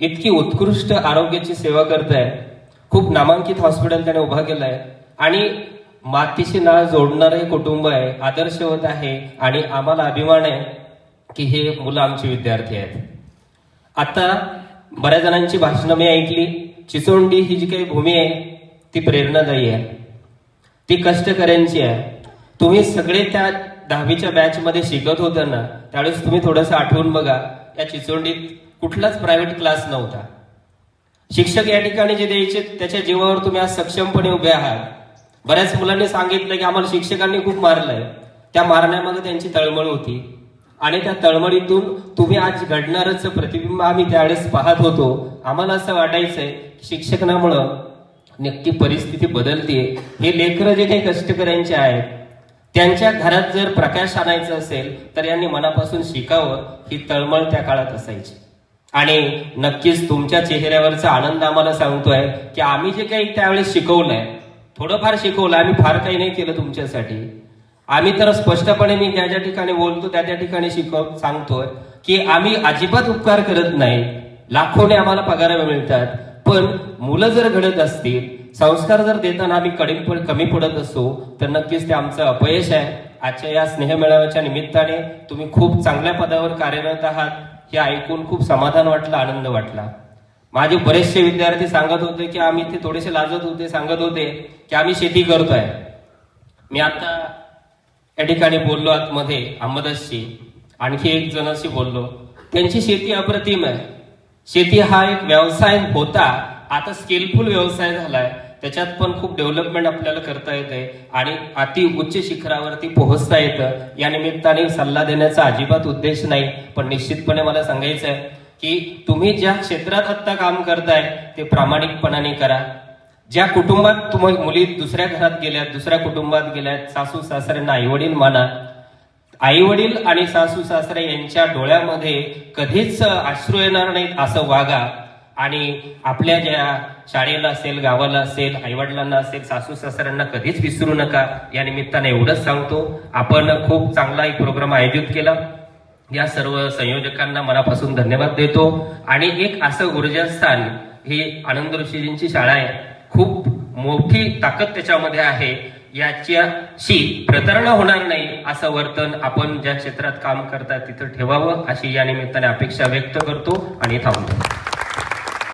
इतकी उत्कृष्ट आरोग्याची सेवा करताय. खूप नामांकित हॉस्पिटल त्याने उभा केलंय. आणि मातीशी नाळ जोडणारं हे कुटुंब आहे आदर्शवत आहे आणि आम्हाला अभिमान आहे की हे मुलं आमचे विद्यार्थी आहेत. आता बऱ्याच जणांची भाषणं मी ऐकली. चिचोंडी ही जी काही भूमी आहे ती प्रेरणादायी आहे. ती कष्टकऱ्यांची आहे. तुम्ही सगळे त्या दहावीच्या बॅच मध्ये शिकत होता ना त्यावेळेस तुम्ही थोडंसं आठवून बघा या चिचोंडीत कुठलाच प्रायव्हेट क्लास नव्हता. शिक्षक या ठिकाणी जे द्यायचे त्याच्या जीवावर तुम्ही आज सक्षमपणे उभे आहात. बऱ्याच मुलांनी सांगितलं की आम्हाला शिक्षकांनी खूप मारलंय. त्या मारण्यामध्ये त्यांची तळमळ होती. आणि त्या तळमळीतून तुम्ही आज घडणारच प्रतिबिंब आम्ही त्यावेळेस पाहत होतो. आम्हाला असं वाटायचंय की शिक्षणामुळं नक्की परिस्थिती बदलते हे लेकरं जे काही कष्टकऱ्यांचे आहेत त्यांच्या घरात जर प्रकाश आणायचा असेल तर यांनी मनापासून शिकावं ही तळमळ त्या काळात असायची. आणि नक्कीच तुमच्या चेहऱ्यावरचा आनंद आम्हाला सांगतोय की आम्ही जे काही त्यावेळेस शिकवलंय थोडंफार शिकवलं आम्ही फार काही नाही केलं तुमच्यासाठी. आम्ही तर स्पष्टपणे मी ज्या ज्या ठिकाणी बोलतो त्या त्या ठिकाणी शिकव सांगतोय की आम्ही अजिबात उपकार करत नाही. लाखोने आम्हाला पगार मिळतात. पण मुलं जर घडत असतील संस्कार जर देताना आम्ही कडी कमी पडत असो तर नक्कीच ते आमचं अपयश आहे. आजच्या या स्नेहमेळाव्याच्या निमित्ताने तुम्ही खूप चांगल्या पदावर कार्यरत आहात. हे ऐकून खूप समाधान वाटलं आनंद वाटला. माझे बरेचसे विद्यार्थी सांगत होते की आम्ही ते थोडेसे लाजत होते सांगत होते की आम्ही शेती करतोय. मी आता या ठिकाणी बोललो आतमध्ये अहमदासशी आणखी एक जणाशी बोललो. त्यांची शेती अप्रतिम आहे. शेती हा एक व्यवसाय होता. आता स्किलफुल व्यवसाय झालाय. त्याच्यात पण खूप डेव्हलपमेंट आपल्याला करता येते आणि अति उच्च शिखरावरती पोहोचता येतं. या निमित्ताने सल्ला देण्याचा अजिबात उद्देश नाही पण निश्चितपणे मला सांगायचं आहे की तुम्ही ज्या क्षेत्रात आत्ता काम करताय ते प्रामाणिकपणाने करा. ज्या कुटुंबात तुम्ही मुली दुसऱ्या घरात गेल्यात दुसऱ्या कुटुंबात गेल्यात सासू सासऱ्यांना आईवडील माना. आई वडील आणि सासू सासरे यांच्या डोळ्यामध्ये कधीच अश्रू येणार नाहीत असं वागा. आणि आपल्या ज्या शाळेला असेल गावाला असेल आईवडिलांना असेल सासू सासऱ्यांना कधीच विसरू नका. या निमित्ताने एवढंच सांगतो. आपण खूप चांगला एक प्रोग्राम आयोजित केला. या सर्व संयोजकांना मनापासून धन्यवाद देतो. आणि एक असं ऊर्जास्थान ही आनंद ऋषीजींची शाळा आहे. खूप मोठी ताकद त्याच्यामध्ये आहे. याच्याशी प्रतारणा होणार नाही असं वर्तन आपण ज्या क्षेत्रात काम करतात तिथं ठेवावं अशी या निमित्ताने अपेक्षा व्यक्त करतो आणि थांबतो.